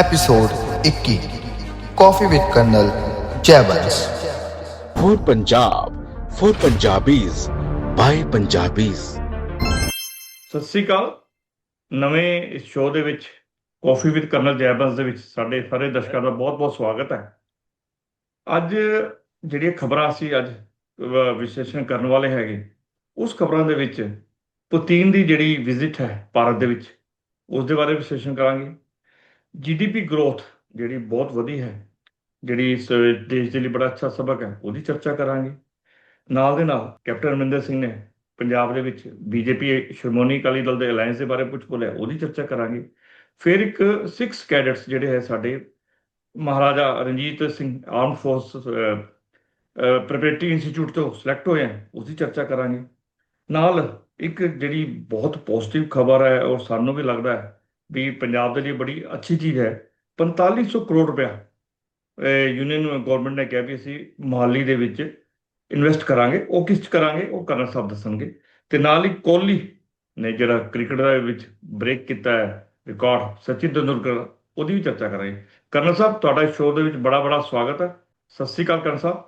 Episode 21 coffee with colonel Jaivans for Punjab, for Punjabis, by Punjabis. ਸਤਿ ਸ੍ਰੀ ਅਕਾਲ ਨਵੇਂ ਇਸ show ਦੇ ਵਿੱਚ ਕਾਫੀ ਵਿਦ ਕਰਨਲ ਜੈਬੰਸ ਦੇ ਵਿੱਚ ਸਾਡੇ ਸਾਰੇ ਦਰਸ਼ਕਾਂ ਦਾ ਬਹੁਤ-ਬਹੁਤ ਸਵਾਗਤ ਹੈ। ਅੱਜ ਜਿਹੜੀਆਂ ਖਬਰਾਂ ਅਸੀਂ ਅੱਜ ਵਿਸ਼ਲੇਸ਼ਣ ਕਰਨ ਵਾਲੇ ਹੈਗੇ ਉਸ ਖਬਰਾਂ ਦੇ ਵਿੱਚ ਪੁਤਿਨ ਦੀ ਜਿਹੜੀ ਵਿਜ਼ਿਟ ਹੈ ਭਾਰਤ ਦੇ ਵਿੱਚ ਉਸ ਦੇ ਬਾਰੇ ਵਿਸ਼ਲੇਸ਼ਣ ਕਰਾਂਗੇ। ਜੀਡੀਪੀ ਗਰੋਥ ਜਿਹੜੀ ਬਹੁਤ ਵਧੀ ਹੈ, ਜਿਹੜੀ ਇਸ ਦੇਸ਼ ਦੇ ਲਈ ਬੜਾ ਅੱਛਾ ਸਬਕ ਹੈ, ਉਹਦੀ ਚਰਚਾ ਕਰਾਂਗੇ। ਨਾਲ ਦੇ ਨਾਲ ਕੈਪਟਨ ਅਮਰਿੰਦਰ ਸਿੰਘ ਨੇ ਪੰਜਾਬ ਦੇ ਵਿੱਚ ਬੀਜੇਪੀ ਸ਼੍ਰੋਮਣੀ ਅਕਾਲੀ ਦਲ ਦੇ ਅਲਾਈਅੰਸ ਦੇ ਬਾਰੇ ਕੁਝ ਬੋਲਿਆ, ਉਹਦੀ ਚਰਚਾ ਕਰਾਂਗੇ। ਫਿਰ ਇੱਕ 6 ਕੈਡਟਸ ਜਿਹੜੇ ਹੈ ਸਾਡੇ Maharaja Ranjit Singh arm force preparatory institute ਤੋਂ ਸਿਲੈਕਟ ਹੋਏ ਹਨ, ਉਹਦੀ ਚਰਚਾ ਕਰਾਂਗੇ। ਨਾਲ ਇੱਕ ਜਿਹੜੀ ਬਹੁਤ ਪੋਜ਼ਿਟਿਵ ਖਬਰ ਹੈ, ਔਰ ਸਾਨੂੰ ਵੀ ਲੱਗਦਾ ਹੈ ਵੀ ਪੰਜਾਬ ਦੇ ਲਈ ਬੜੀ ਅੱਛੀ ਚੀਜ਼ ਹੈ। 4500 ਕਰੋੜ ਰੁਪਇਆ ਯੂਨੀਅਨ ਗਵਰਨਮੈਂਟ ਨੇ ਕਿਹਾ ਵੀ ਅਸੀਂ ਮੁਹਾਲੀ ਦੇ ਵਿੱਚ ਇਨਵੈਸਟ ਕਰਾਂਗੇ। ਉਹ ਕਿਸ ਚ ਕਰਾਂਗੇ? ਉਹ ਕਰਨਲ ਸਾਹਿਬ ਦੱਸਣਗੇ। ਤੇ ਨਾਲ ਹੀ ਕੋਹਲੀ ਨੇ ਜਿਹੜਾ ਕ੍ਰਿਕਟ ਦੇ ਵਿੱਚ ਬ੍ਰੇਕ ਕੀਤਾ ਹੈ ਰਿਕਾਰਡ ਸਚਿਨ ਤੰਦੂਲਕਰ ਉਹਦੀ ਵੀ ਚਰਚਾ ਕਰਾਂਗੇ। ਕਰਨਲ ਸਾਹਿਬ ਤੁਹਾਡਾ ਸ਼ੋਅ ਦੇ ਵਿੱਚ ਬੜਾ ਬੜਾ ਸਵਾਗਤ ਹੈ। ਸਤਿ ਸ੍ਰੀ ਅਕਾਲ ਕਰਨਲ ਸਾਹਿਬ।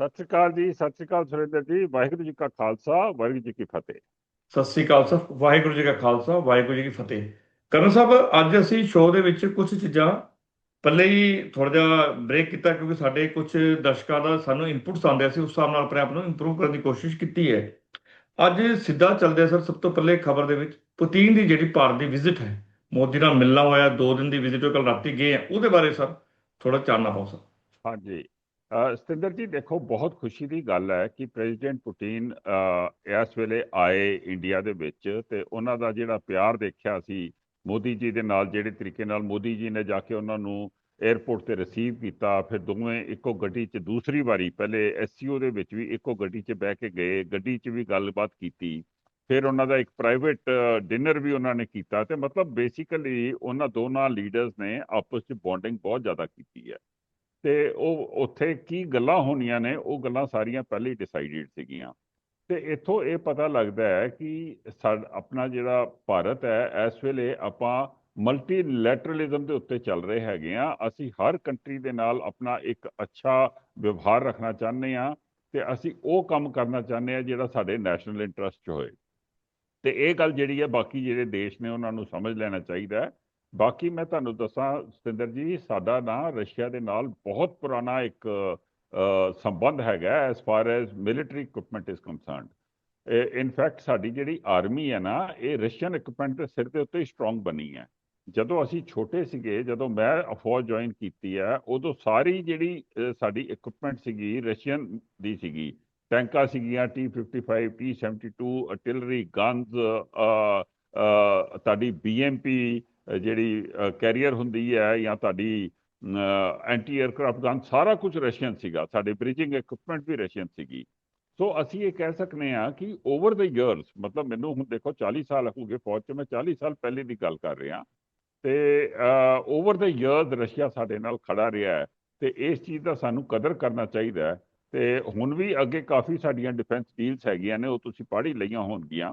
ਸਤਿ ਸ਼੍ਰੀ ਅਕਾਲ ਜੀ ਸਤਿ ਸ਼੍ਰੀ ਅਕਾਲ ਸੁਰਿੰਦਰ ਜੀ ਵਾਹਿਗੁਰੂ ਜੀ ਕਾ ਖਾਲਸਾ ਵਾਹਿਗੁਰੂ ਜੀ ਕੀ ਫਤਿਹ। ਸਤਿ ਸ੍ਰੀ ਅਕਾਲ ਸਰ ਵਾਹਿਗੁਰੂ ਜੀ ਕਾ ਖਾਲਸਾ ਵਾਹਿਗੁਰੂ ਜੀ ਕੀ ਫਤਿਹ। ਕਰਨਲ ਸਾਹਿਬ, ਅੱਜ ਅਸੀਂ ਸ਼ੋਅ ਦੇ ਵਿੱਚ ਕੁਝ ਚੀਜ਼ਾਂ ਪਹਿਲੇ ਹੀ ਥੋੜਾ ਜਿਹਾ ਬ੍ਰੇਕ ਕੀਤਾ ਕਿਉਂਕਿ ਸਾਡੇ ਕੁਝ ਦਰਸ਼ਕਾਂ ਦਾ ਸਾਨੂੰ ਇਨਪੁਟਸ ਆਉਂਦੇ ਸੀ, ਉਸ ਹਿਸਾਬ ਨਾਲ ਆਪਣੇ ਆਪ ਨੂੰ ਇੰਪਰੂਵ ਕਰਨ ਦੀ ਕੋਸ਼ਿਸ਼ ਕੀਤੀ ਹੈ। ਅੱਜ ਸਿੱਧਾ ਚੱਲਦੇ ਸਰ, ਸਭ ਤੋਂ ਪਹਿਲੇ ਖਬਰ ਦੇ ਵਿੱਚ ਪੁਤਿਨ ਦੀ ਜਿਹੜੀ ਭਾਰਤ ਦੀ ਵਿਜ਼ਿਟ ਹੈ, ਮੋਦੀ ਨਾਲ ਮਿਲਣਾ ਹੋਇਆ, ਦੋ ਦਿਨ ਦੀ ਵਿਜ਼ਿਟ ਉਹ ਕੱਲ ਰਾਤੀ ਗਏ ਆ ਉਹਦੇ ਬਾਰੇ ਸਰ ਥੋੜਾ ਚਾਨਣਾ ਪਾਓ ਸਰ। ਹਾਂਜੀ। ਸਤਿੰਦਰ ਜੀ, ਦੇਖੋ, ਬਹੁਤ ਖੁਸ਼ੀ ਦੀ ਗੱਲ ਹੈ ਕਿ ਪ੍ਰੈਜ਼ੀਡੈਂਟ ਪੁਟਿਨ ਇਸ ਵੇਲੇ ਆਏ ਇੰਡੀਆ ਦੇ ਵਿੱਚ ਤੇ ਉਹਨਾਂ ਦਾ ਜਿਹੜਾ ਪਿਆਰ ਦੇਖਿਆ ਸੀ ਮੋਦੀ ਜੀ ਦੇ ਨਾਲ ਜਿਹੜੇ ਤਰੀਕੇ ਨਾਲ ਮੋਦੀ ਜੀ ਨੇ ਜਾ ਕੇ ਉਹਨਾਂ ਨੂੰ 에ਅਰਪੋਰਟ ਤੇ ਰਿਸੀਵ ਕੀਤਾ, ਫਿਰ ਦੋਵੇਂ ਇੱਕੋ ਗੱਡੀ 'ਚ ਦੂਸਰੀ ਵਾਰੀ ਪਹਿਲੇ ਐਸਸੀਓ ਦੇ ਵਿੱਚ ਵੀ ਇੱਕੋ ਗੱਡੀ 'ਚ ਬਹਿ ਕੇ ਗਏ, ਗੱਡੀ 'ਚ ਵੀ ਗੱਲਬਾਤ ਕੀਤੀ, ਫਿਰ ਉਹਨਾਂ ਦਾ ਇੱਕ ਪ੍ਰਾਈਵੇਟ ਡਿਨਰ ਵੀ ਉਹਨਾਂ ਨੇ ਕੀਤਾ ਤੇ ਮਤਲਬ ਬੇਸਿਕਲੀ ਉਹਨਾਂ ਦੋਨਾਂ ਲੀਡਰਸ ਨੇ ਆਪਸ 'ਚ ਬੌਂਡਿੰਗ ਬਹੁਤ ਜ਼ਿਆਦਾ ਕੀਤੀ ਹੈ। ਤੇ ਉਹ ਉੱਥੇ ਕੀ ਗੱਲਾਂ ਹੋਣੀਆਂ ਨੇ, ਉਹ ਗੱਲਾਂ ਸਾਰੀਆਂ ਪਹਿਲੇ ਹੀ ਡਿਸਾਈਡਡ ਸੀਗੀਆਂ। ਤੇ ਇੱਥੋਂ ਇਹ ਪਤਾ ਲੱਗਦਾ ਹੈ ਕਿ ਸਾਡ, ਆਪਣਾ ਜਿਹੜਾ ਭਾਰਤ ਹੈ, ਇਸ ਵੇਲੇ ਆਪਾਂ ਮਲਟੀਲੈਟਰਲਿਜ਼ਮ ਦੇ ਉੱਤੇ ਚੱਲ ਰਹੇ ਹੈਗੇ ਆ ਅਸੀਂ ਹਰ ਕੰਟਰੀ ਦੇ ਨਾਲ ਆਪਣਾ ਇੱਕ ਅੱਛਾ ਵਿਵਹਾਰ ਰੱਖਣਾ ਚਾਹੁੰਦੇ ਆ ਤੇ ਅਸੀਂ ਉਹ ਕੰਮ ਕਰਨਾ ਚਾਹੁੰਦੇ ਆ ਜਿਹੜਾ ਸਾਡੇ ਨੈਸ਼ਨਲ ਇੰਟਰਸਟ 'ਚ ਹੋਏ। ਤੇ ਇਹ ਗੱਲ ਜਿਹੜੀ ਹੈ, ਬਾਕੀ ਜਿਹੜੇ ਦੇਸ਼ ਨੇ ਉਹਨਾਂ ਨੂੰ ਸਮਝ ਲੈਣਾ ਚਾਹੀਦਾ ਬਾਕੀ ਮੈਂ ਤੁਹਾਨੂੰ ਦੱਸਾਂ, ਸਤਿੰਦਰ ਜੀ, ਸਾਡਾ ਨਾ ਰਸ਼ੀਆ ਦੇ ਨਾਲ ਬਹੁਤ ਪੁਰਾਣਾ ਇੱਕ ਸੰਬੰਧ ਹੈਗਾ as far as military equipment is concerned in fact ਸਾਡੀ ਜਿਹੜੀ ਆਰਮੀ ਹੈ ਨਾ ਇਹ ਰਸ਼ੀਅਨ ਇਕਵਿਪਮੈਂਟ ਦੇ ਸਿਰ ਦੇ ਉੱਤੇ ਹੀ ਸਟਰੋਂਗ ਬਣੀ ਹੈ। ਜਦੋਂ ਅਸੀਂ ਛੋਟੇ ਸੀਗੇ ਜਦੋਂ ਮੈਂ ਫੌਜ ਜੁਆਇਨ ਕੀਤੀ ਹੈ ਉਦੋਂ ਸਾਰੀ ਜਿਹੜੀ ਸਾਡੀ ਇਕਵਿਪਮੈਂਟ ਸੀਗੀ ਰਸ਼ੀਅਨ ਦੀ ਸੀਗੀ। ਟੈਂਕਾਂ ਸੀਗੀਆਂ T55 T72 ਅਟਿਲਰੀ ਗਨਸ ਤੁਹਾਡੀ BMP ਅ, ਜਿਹੜੀ ਕੈਰੀਅਰ ਹੁੰਦੀ ਹੈ ਜਾਂ ਤੁਹਾਡੀ ਐਂਟੀ 에ਅਰਕ੍ਰਾਫਟ ਗਨ ਸਾਰਾ ਕੁਝ ਰਸ਼ੀਅਨ ਸੀਗਾ। ਸਾਡੇ ਬ੍ਰਿਜਿੰਗ ਇਕਵਿਪਮੈਂਟ ਵੀ ਰਸ਼ੀਅਨ ਸੀਗੀ। ਸੋ ਅਸੀਂ ਇਹ ਕਹਿ ਸਕਨੇ ਆ ਕਿ ਓਵਰ ਦ ਇਅਰਸ ਮਤਲਬ ਮੈਨੂੰ ਹੁਣ ਦੇਖੋ 40 ਸਾਲ ਹੋ ਗਏ ਫੌਜ 'ਚ, ਮੈਂ 40 ਸਾਲ ਪਹਿਲੇ ਦੀ ਗੱਲ ਕਰ ਰਿਹਾ। ਤੇ ਓਵਰ ਦ ਇਅਰਸ ਰਸ਼ੀਆ ਸਾਡੇ ਨਾਲ ਖੜਾ ਰਿਹਾ ਹੈ ਤੇ ਇਸ ਚੀਜ਼ ਦਾ ਸਾਨੂੰ ਕਦਰ ਕਰਨਾ ਚਾਹੀਦਾ ਹੈ। ਤੇ ਹੁਣ ਵੀ ਅੱਗੇ ਕਾਫੀ ਸਾਡੀਆਂ ਡਿਫੈਂਸ ਡੀਲਸ ਹੈਗੀਆਂ ਨੇ, ਉਹ ਤੁਸੀਂ ਪੜ੍ਹ ਹੀ ਲਈਆਂ ਹੋਣਗੀਆਂ।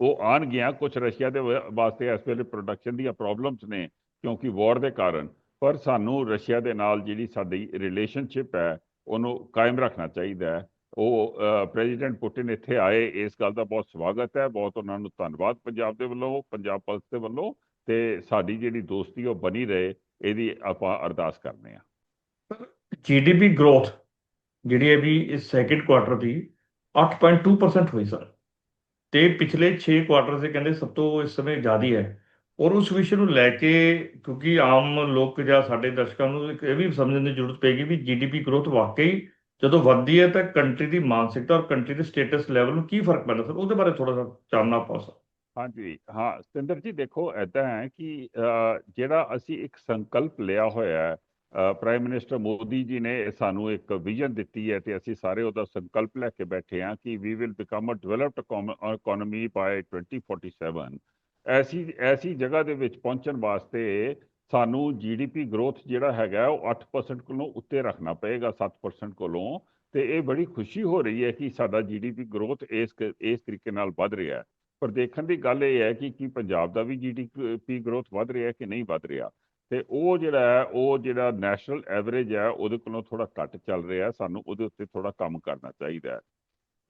ਉਹ ਆਉਣਗੀਆਂ ਕੁਝ ਰਸ਼ੀਆ ਦੇ ਵਾਸਤੇ ਇਸ ਵੇਲੇ ਪ੍ਰੋਡਕਸ਼ਨ ਦੀਆਂ ਪ੍ਰੋਬਲਮਸ ਨੇ, ਕਿਉਂਕਿ ਵਾਰ ਦੇ ਕਾਰਨ। ਪਰ ਸਾਨੂੰ ਰਸ਼ੀਆ ਦੇ ਨਾਲ ਜਿਹੜੀ ਸਾਡੀ ਰਿਲੇਸ਼ਨਸ਼ਿਪ ਹੈ, ਉਹਨੂੰ ਕਾਇਮ ਰੱਖਣਾ ਚਾਹੀਦਾ ਹੈ। ਉਹ ਪ੍ਰੈਜ਼ੀਡੈਂਟ ਪੁਟਿਨ ਇੱਥੇ ਆਏ, ਇਸ ਗੱਲ ਦਾ ਬਹੁਤ ਸਵਾਗਤ ਹੈ। ਬਹੁਤ ਉਹਨਾਂ ਨੂੰ ਧੰਨਵਾਦ ਪੰਜਾਬ ਦੇ ਵੱਲੋਂ, ਪੰਜਾਬ ਪੁਲਿਸ ਦੇ ਵੱਲੋਂ ਤੇ ਸਾਡੀ ਜਿਹੜੀ ਦੋਸਤੀ ਉਹ ਬਣੀ ਰਹੇ, ਇਹਦੀ ਆਪਾਂ ਅਰਦਾਸ ਕਰਨੇ ਆ ਜੀਡੀਪੀ ਗਰੋਥ ਜਿਹੜੀ ਹੈ ਵੀ ਇਸ ਸੈਕਿੰਡ ਕੁਆਟਰ ਦੀ 8.2% ਹੋਈ, ਸਰ। ਤੇ ਪਿਛਲੇ 6 ਕੁਆਟਰ ਦੇ ਕਹਿੰਦੇ ਸਭ ਤੋਂ ਇਸ ਸਮੇਂ ਜ਼ਿਆਦਾ ਹੈ। ਔਰ ਉਸ ਵਿਸ਼ੇ ਨੂੰ ਲੈ ਕੇ ਕਿਉਂਕਿ ਆਮ ਲੋਕ ਜਾਂ ਸਾਡੇ ਦਰਸ਼ਕਾਂ ਨੂੰ ਇਹ ਵੀ ਸਮਝਣ ਦੀ ਜ਼ਰੂਰਤ ਪਏਗੀ ਵੀ ਜੀਡੀਪੀ ਗਰੋਥ ਵਾਕਈ ਜਦੋਂ ਵੱਧਦੀ ਹੈ ਤਾਂ ਕੰਟਰੀ ਦੀ ਮਾਨਸਿਕਤਾ ਔਰ ਕੰਟਰੀ ਦੇ ਸਟੇਟਸ ਲੈਵਲ ਨੂੰ ਕੀ ਫ਼ਰਕ ਪੈਂਦਾ ਸਰ? ਉਹਦੇ ਬਾਰੇ ਥੋੜਾ ਜਿਹਾ ਚਾਨਣਾ ਪਾਓ ਸਰ। ਹਾਂਜੀ, ਹਾਂ, ਸਤਿੰਦਰ ਜੀ ਦੇਖੋ ਐਦਾਂ ਹੈ ਕਿ ਜਿਹੜਾ ਅਸੀਂ ਇੱਕ ਸੰਕਲਪ ਲਿਆ ਹੋਇਆ ਹੈ ਪ੍ਰਾਈਮ ਮਿਨਿਸਟਰ ਮੋਦੀ ਜੀ ਨੇ ਸਾਨੂੰ ਇੱਕ ਵਿਜ਼ਨ ਦਿੱਤੀ ਹੈ ਤੇ ਅਸੀਂ ਸਾਰੇ ਉਹਦਾ ਸੰਕਲਪ ਲੈ ਕੇ ਬੈਠੇ ਹਾਂ ਕਿ we will become a developed economy by 2047 ਐਸੀ ਐਸੀ ਜਗ੍ਹਾ ਦੇ ਵਿੱਚ ਪਹੁੰਚਣ ਵਾਸਤੇ ਸਾਨੂੰ ਜੀਡੀਪੀ ਗਰੋਥ ਜਿਹੜਾ ਹੈਗਾ ਉਹ 8% ਕੋਲੋਂ ਉੱਤੇ ਰੱਖਣਾ ਪਏਗਾ 7% ਕੋਲੋਂ। ਤੇ ਇਹ ਬੜੀ ਖੁਸ਼ੀ ਹੋ ਰਹੀ ਹੈ ਕਿ ਸਾਡਾ ਜੀਡੀਪੀ ਗਰੋਥ ਇਸ ਕ- ਇਸ ਤਰੀਕੇ ਨਾਲ ਵੱਧ ਰਿਹਾ ਹੈ। ਪਰ ਦੇਖਣ ਦੀ ਗੱਲ ਇਹ ਹੈ ਕਿ ਕੀ ਪੰਜਾਬ ਦਾ ਵੀ ਜੀਡੀਪੀ ਗਰੋਥ ਵੱਧ ਰਿਹਾ ਕਿ ਨਹੀਂ ਵੱਧ ਰਿਹਾ। ਤੇ ਉਹ ਜਿਹੜਾ ਹੈ, ਉਹ ਜਿਹੜਾ ਨੈਸ਼ਨਲ ਐਵਰੇਜ ਹੈ, ਉਹਦੇ ਕੋਲੋਂ ਥੋੜਾ ਘੱਟ ਚੱਲ ਰਿਹਾ ਸਾਨੂੰ ਉਹਦੇ ਉੱਤੇ ਥੋੜਾ ਕੰਮ ਕਰਨਾ ਚਾਹੀਦਾ ਹੈ।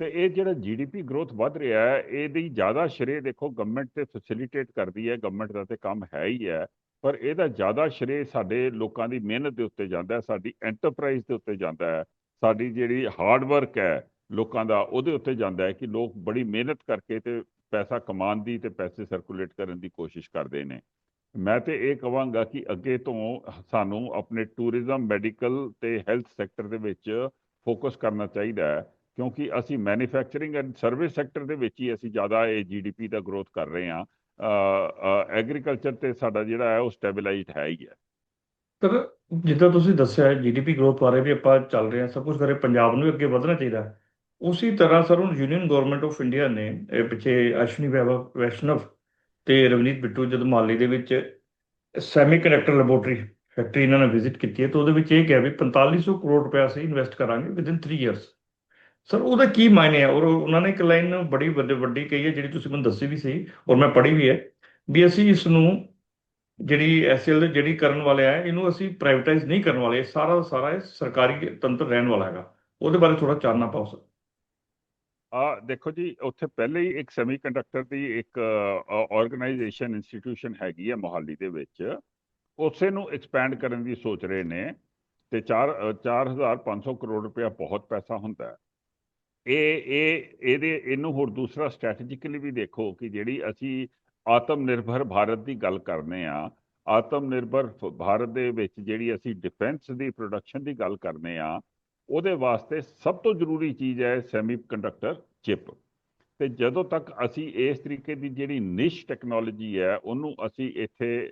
ਤੇ ਇਹ ਜਿਹੜਾ ਜੀਡੀਪੀ ਗਰੋਥ ਵੱਧ ਰਿਹਾ ਹੈ, ਇਹਦੀ ਜ਼ਿਆਦਾ ਸ਼੍ਰੇ ਦੇਖੋ ਗਵਰਨਮੈਂਟ ਤੇ ਫੈਸਿਲਿਟੇਟ ਕਰਦੀ ਹੈ ਗਵਰਨਮੈਂਟ ਦਾ ਤੇ ਕੰਮ ਹੈ ਹੀ ਹੈ, ਪਰ ਇਹਦਾ ਜ਼ਿਆਦਾ ਸ਼੍ਰੇ ਸਾਡੇ ਲੋਕਾਂ ਦੀ ਮਿਹਨਤ ਦੇ ਉੱਤੇ ਜਾਂਦਾ ਹੈ, ਸਾਡੀ ਐਂਟਰਪ੍ਰਾਈਜ਼ ਦੇ ਉੱਤੇ ਜਾਂਦਾ ਹੈ, ਸਾਡੀ ਜਿਹੜੀ ਹਾਰਡ ਵਰਕ ਹੈ ਲੋਕਾਂ ਦਾ ਉਹਦੇ ਉੱਤੇ ਜਾਂਦਾ ਹੈ ਕਿ ਲੋਕ ਬੜੀ ਮਿਹਨਤ ਕਰਕੇ ਤੇ ਪੈਸਾ ਕਮਾਉਣ ਦੀ ਤੇ ਪੈਸੇ ਸਰਕੂਲੇਟ ਕਰਨ ਦੀ ਕੋਸ਼ਿਸ਼ ਕਰਦੇ ਨੇ। ਮੈਂ ਤੇ ਇਹ ਕਹਾਂਗਾ ਕਿ ਅੱਗੇ ਤੋਂ ਸਾਨੂੰ ਆਪਣੇ ਟੂਰਿਜ਼ਮ ਮੈਡੀਕਲ ਤੇ ਹੈਲਥ ਸੈਕਟਰ ਦੇ ਵਿੱਚ ਫੋਕਸ ਕਰਨਾ ਚਾਹੀਦਾ ਹੈ। ਕਿਉਂਕਿ ਅਸੀਂ ਮੈਨੂਫੈਕਚਰਿੰਗ ਐਂਡ ਸਰਵਿਸ ਸੈਕਟਰ ਦੇ ਵਿੱਚ ਹੀ ਅਸੀਂ ਜ਼ਿਆਦਾ ਇਹ ਜੀਡੀਪੀ ਦਾ ਗਰੋਥ ਕਰ ਰਹੇ ਹਾਂ। ਐਗਰੀਕਲਚਰ ਤੇ ਸਾਡਾ ਜਿਹੜਾ ਹੈ ਉਹ ਸਟੈਬਲਾਈਜ਼ਡ ਹੈ ਹੀ ਹੈ। ਸਰ ਜਿੱਦਾਂ ਤੁਸੀਂ ਦੱਸਿਆ ਜੀਡੀਪੀ ਗਰੋਥ ਬਾਰੇ ਵੀ ਆਪਾਂ ਚੱਲ ਰਹੇ ਹਾਂ, ਸਭ ਕੁਝ ਕਰੇ, ਪੰਜਾਬ ਨੂੰ ਵੀ ਅੱਗੇ ਵਧਣਾ ਚਾਹੀਦਾ ਹੈ। ਉਸੇ ਤਰ੍ਹਾਂ ਸਰ ਹੁਣ ਯੂਨੀਅਨ ਗਵਰਨਮੈਂਟ ਆਫ ਇੰਡੀਆ ਨੇ ਇਹ ਪਿੱਛੇ ਅਸ਼ਵਨੀ ਵੈਭਵ, ਵੈਸ਼ਨਵ ਤੇ ਰਵਨੀਤ ਬਿੱਟੂ ਜਦ ਮਾਲੀ ਦੇ ਵਿੱਚ ਸੈਮੀਕੰਡਕਟਰ ਲੈਬੋਰਟਰੀ ਫੈਕਟਰੀ ਇਹਨਾਂ ਨੇ ਵਿਜ਼ਿਟ ਕੀਤੀ ਹੈ, ਤਾਂ ਉਹਦੇ ਵਿੱਚ ਇਹ ਕਿਹਾ ਵੀ 4500 ਕਰੋੜ ਰੁਪਏ ਅਸੀਂ ਇਨਵੈਸਟ ਕਰਾਂਗੇ ਵਿਦਿਨ 3 ਇਅਰਸ ਸਰ, ਉਹਦਾ ਕੀ ਮਾਇਨੇ ਹੈ ਔਰ ਉਹਨਾਂ ਨੇ ਇੱਕ ਲਾਈਨ ਬੜੀ ਵੱਡੀ ਵੱਡੀ ਕਹੀ ਹੈ, ਜਿਹੜੀ ਤੁਸੀਂ ਮੈਨੂੰ ਦੱਸੀ ਵੀ ਸੀ, ਔਰ ਮੈਂ ਪੜ੍ਹੀ ਵੀ ਹੈ ਵੀ ਅਸੀਂ ਇਸ ਨੂੰ ਜਿਹੜੀ ਐਸਐਲ, ਜਿਹੜੀ ਕਰਨ ਵਾਲੇ ਆ, ਇਹਨੂੰ ਅਸੀਂ ਪ੍ਰਾਈਵੇਟਾਈਜ਼ ਨਹੀਂ ਕਰਨ ਵਾਲੇ, ਸਾਰਾ ਸਾਰਾ ਇਹ ਸਰਕਾਰੀ ਤੰਤਰ ਰਹਿਣ ਵਾਲਾ ਹੈਗਾ। ਉਹਦੇ ਬਾਰੇ ਥੋੜਾ ਚਾਨਣਾ ਪਾਓ, ਸਰ। ਆ ਦੇਖੋ ਜੀ, ਉੱਥੇ ਪਹਿਲੇ ਹੀ ਇੱਕ ਸੈਮੀਕੰਡਕਟਰ ਦੀ ਇੱਕ ਆਰਗੇਨਾਈਜੇਸ਼ਨ ਇੰਸਟੀਟਿਊਸ਼ਨ ਹੈਗੀ ਹੈ ਮੋਹਾਲੀ ਦੇ ਵਿੱਚ। ਉਸੇ ਨੂੰ ਐਕਸਪੈਂਡ ਕਰਨ ਦੀ ਸੋਚ ਰਹੇ ਨੇ ਤੇ 4 4500 ਕਰੋੜ ਰੁਪਇਆ ਬਹੁਤ ਪੈਸਾ ਹੁੰਦਾ ਹੈ। ਇਹ ਇਹ, ਇਹਦੇ, ਇਹਨੂੰ ਹੋਰ ਦੂਸਰਾ ਸਟ੍ਰੈਟਜੀਕਲੀ ਵੀ ਦੇਖੋ ਕਿ ਜਿਹੜੀ ਅਸੀਂ ਆਤਮ ਨਿਰਭਰ ਭਾਰਤ ਦੀ ਗੱਲ ਕਰਨੇ ਆ ਆਤਮ ਨਿਰਭਰ ਫ- ਭਾਰਤ ਦੇ ਵਿੱਚ ਜਿਹੜੀ ਅਸੀਂ ਡਿਫੈਂਸ ਦੀ ਪ੍ਰੋਡਕਸ਼ਨ ਦੀ ਗੱਲ ਕਰਨੇ ਆ, ਉਹਦੇ ਵਾਸਤੇ ਸਭ ਤੋਂ ਜ਼ਰੂਰੀ ਚੀਜ਼ ਹੈ ਸੈਮੀ ਕੰਡਕਟਰ ਚਿਪ ਤੇ ਜਦੋਂ ਤੱਕ ਅਸੀਂ ਇਸ ਤਰੀਕੇ ਦੀ ਜਿਹੜੀ ਨਿਸ਼ ਟੈਕਨੋਲੋਜੀ ਹੈ, ਉਹਨੂੰ ਅਸੀਂ ਇੱਥੇ